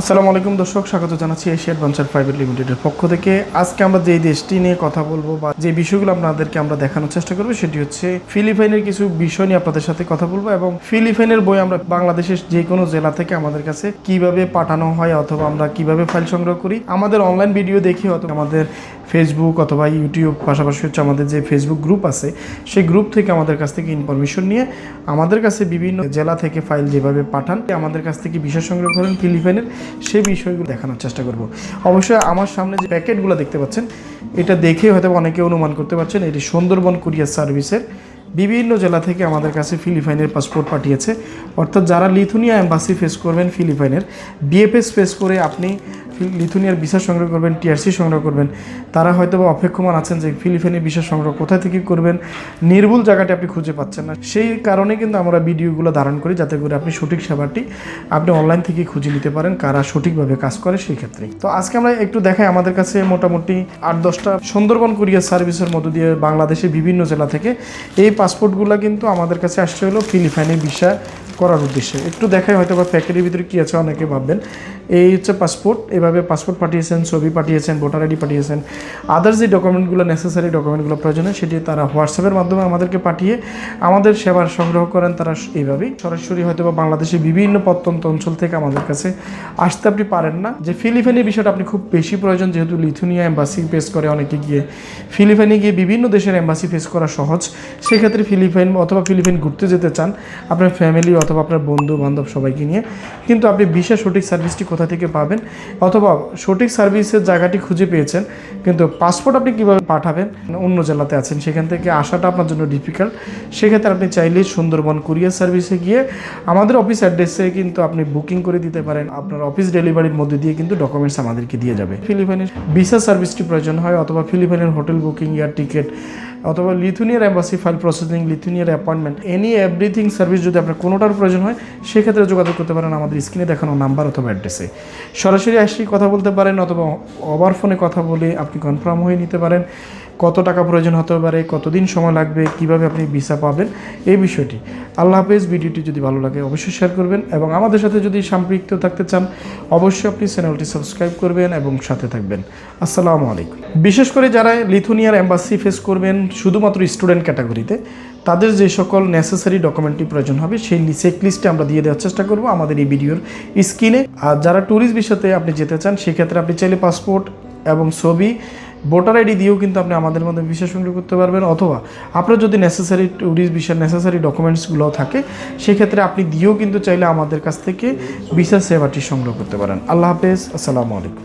আসসালামু আলাইকুম দর্শক, স্বাগত জানাচ্ছি এশিয়া অ্যাডভেঞ্চার প্রাইভেট লিমিটেডের পক্ষ থেকে। আজকে আমরা যে দেশটি নিয়ে কথা বলব বা যে বিষয়গুলো আপনাদেরকে আমরা দেখানোর চেষ্টা করব, সেটি হচ্ছে ফিলিপাইনের কিছু বিষয় নিয়ে আপনাদের সাথে কথা বলব এবং ফিলিপাইনের বই আমরা বাংলাদেশের যে কোনো জেলা থেকে আমাদের কাছে কীভাবে পাঠানো হয় অথবা আমরা কীভাবে ফাইল সংগ্রহ করি, আমাদের অনলাইন ভিডিও দেখি অথবা আমাদের ফেসবুক অথবা ইউটিউব পাশাপাশি হচ্ছে আমাদের যে ফেসবুক গ্রুপ আছে, সেই গ্রুপ থেকে আমাদের কাছ থেকে ইনফরমেশন নিয়ে আমাদের কাছে বিভিন্ন জেলা থেকে ফাইল যেভাবে পাঠান, আমাদের কাছ থেকে বিষয় সংগ্রহ করেন ফিলিপাইনের সেই বিষয়গুলো দেখানোর চেষ্টা করব। অবশ্যই আমার সামনে যে প্যাকেটগুলো দেখতে পাচ্ছেন, এটা দেখে হয়তো অনেকে অনুমান করতে পারছেন, এটি সুন্দরবন কুরিয়ার সার্ভিসের বিভিন্ন জেলা থেকে আমাদের কাছে ফিলিপাইনের পাসপোর্ট পাঠিয়েছে। অর্থাৎ যারা লিথুনিয়া অ্যাম্বাসি ফেস করবেন ফিলিপাইনের বিএফএস ফেস করে আপনি লিথুনিয়ার ভিসা সংগ্রহ করবেন, টিআরসি সংগ্রহ করবেন। তারা হয়তো বা অপেক্ষমান আছেন যে ফিলিপাইনের ভিসা সংগ্রহ কোথায় থেকে করবেন। নির্ভুল জায়গাটি আপনি খুঁজে পাচ্ছেন না। সেই কারণে কিন্তু আমরা ভিডিওগুলো ধারণ করি যাতে করে আপনি সঠিক সেবাটি আপনি অনলাইন থেকে খুঁজে নিতে পারেন, কারা সঠিকভাবে কাজ করে সেই ক্ষেত্রে তো আজকে আমরা একটু দেখাই আমাদের কাছে মোটামুটি আট, দশটা সুন্দরবন কুরিয়ার সার্ভিসের মধ্য দিয়ে বাংলাদেশের বিভিন্ন জেলা থেকে। এই পাসপোর্টগুলো কিন্তু আমাদের কাছে আসছে হলো ফিলিপাইনের ভিসা করার উদ্দেশ্যে। একটু দেখাই হয়তো বা প্যাকেটের ভিতরে কী আছে, অনেকে ভাববেন। এই হচ্ছে পাসপোর্ট এভাবে পাসপোর্ট পাঠিয়েছেন, ছবি পাঠিয়েছেন, ভোটার আইডি পাঠিয়েছেন। আদার্স যে ডকুমেন্টগুলো নেসেসারি ডকুমেন্টগুলো প্রয়োজন সেটি তারা হোয়াটসঅ্যাপের মাধ্যমে আমাদেরকে পাঠিয়ে আমাদের সেবার সংগ্রহ করেন তারা এইভাবেই। সরাসরি হয়তো বা বাংলাদেশের বিভিন্ন প্রত্যন্ত অঞ্চল থেকে আমাদের কাছে আসতে আপনি পারেন না। যে ফিলিপাইনের বিষয়টা আপনি খুব বেশি প্রয়োজন, যেহেতু লিথুনিয়া এম্বাসি ফেস করে, অনেকে গিয়ে ফিলিপাইনে গিয়ে বিভিন্ন দেশের এম্বাসি ফেস করা সহজ। সেক্ষেত্রে ফিলিপাইন অথবা ফিলিপাইন ঘুরতে যেতে চান, আপনার ফ্যামিলি অথবা আপনার বন্ধু বান্ধব সবাইকে নিয়ে। কিন্তু আপনি বিশেষ সঠিক সার্ভিসটি কোথা থেকে পাবেন? অথবা সঠিক সার্ভিসের জায়গাটি খুঁজে পেয়েছেন, কিন্তু পাসপোর্ট আপনি কীভাবে পাঠাবেন? অন্য জেলাতে আছেন, সেখান থেকে আসাটা আপনার জন্য ডিফিকাল্ট সেক্ষেত্রে আপনি চাইলেই সুন্দরবন কুরিয়ার সার্ভিসে গিয়ে আমাদের অফিস অ্যাড্রেসে কিন্তু আপনি বুকিং করে দিতে পারেন। আপনার অফিস ডেলিভারির মধ্যে দিয়ে কিন্তু ডকুমেন্টস আমাদেরকে দিয়ে যাবে। ফিলিপাইনের ভিসা সার্ভিসটি প্রয়োজন হয়, অথবা ফিলিপাইনের হোটেল বুকিং এয়ার টিকিট অথবা লিথুনিয়ার অ্যাম্বাসি ফাইল প্রসেসিং, লিথুনিয়ার অ্যাপয়েন্টমেন্ট এনি এভরিথিং সার্ভিস যদি আপনার কোনোটার প্রয়োজন হয়, সেক্ষেত্রে যোগাযোগ করতে পারেন আমাদের স্ক্রিনে দেখানো নাম্বার অথবা অ্যাড্রেসে সরাসরি আসি কথা বলতে পারেন অথবা ওভার ফোনে কথা বলে আপনি কনফার্ম হয়ে নিতে পারেন। কত টাকা প্রয়োজন হতে পারে, কতদিন সময় লাগবে, কীভাবে আপনি ভিসা পাবেন, এই বিষয়টি। আল্লাহ হাফেজ, ভিডিওটি যদি ভালো লাগে অবশ্যই শেয়ার করবেন এবং আমাদের সাথে যদি সম্পৃক্ত থাকতে চান, অবশ্যই আপনি চ্যানেলটি সাবস্ক্রাইব করবেন এবং সাথে থাকবেন। আসসালামু আলাইকুম। বিশেষ করে যারা লিথুনিয়ার অ্যাম্বাসি ফেস করবেন, শুধুমাত্র স্টুডেন্ট ক্যাটাগরিতে তাদের যে সকল নেসেসারি ডকুমেন্টটি প্রয়োজন হবে, সেই চেক লিস্টে আমরা দিয়ে দেওয়ার চেষ্টা করব আমাদের এই ভিডিওর স্ক্রিনে আর যারা ট্যুরিস্ট বিষয়তে আপনি যেতে চান, সেক্ষেত্রে আপনি চাইলে পাসপোর্ট এবং ছবি ভোটার আইডি দিয়েও কিন্তু আপনি আমাদের মধ্যে বিশেষ সংগ্রহ করতে পারবেন, অথবা আপনার যদি নেসেসারি ট্যুরিস্ট ভিসার নেসেসারি ডকুমেন্টসগুলো থাকে, সেক্ষেত্রে আপনি দিয়েও কিন্তু চাইলে আমাদের কাছ থেকে ভিসা সেবাটি সংগ্রহ করতে পারেন। আল্লাহ হাফেজ, আসসালামু আলাইকুম।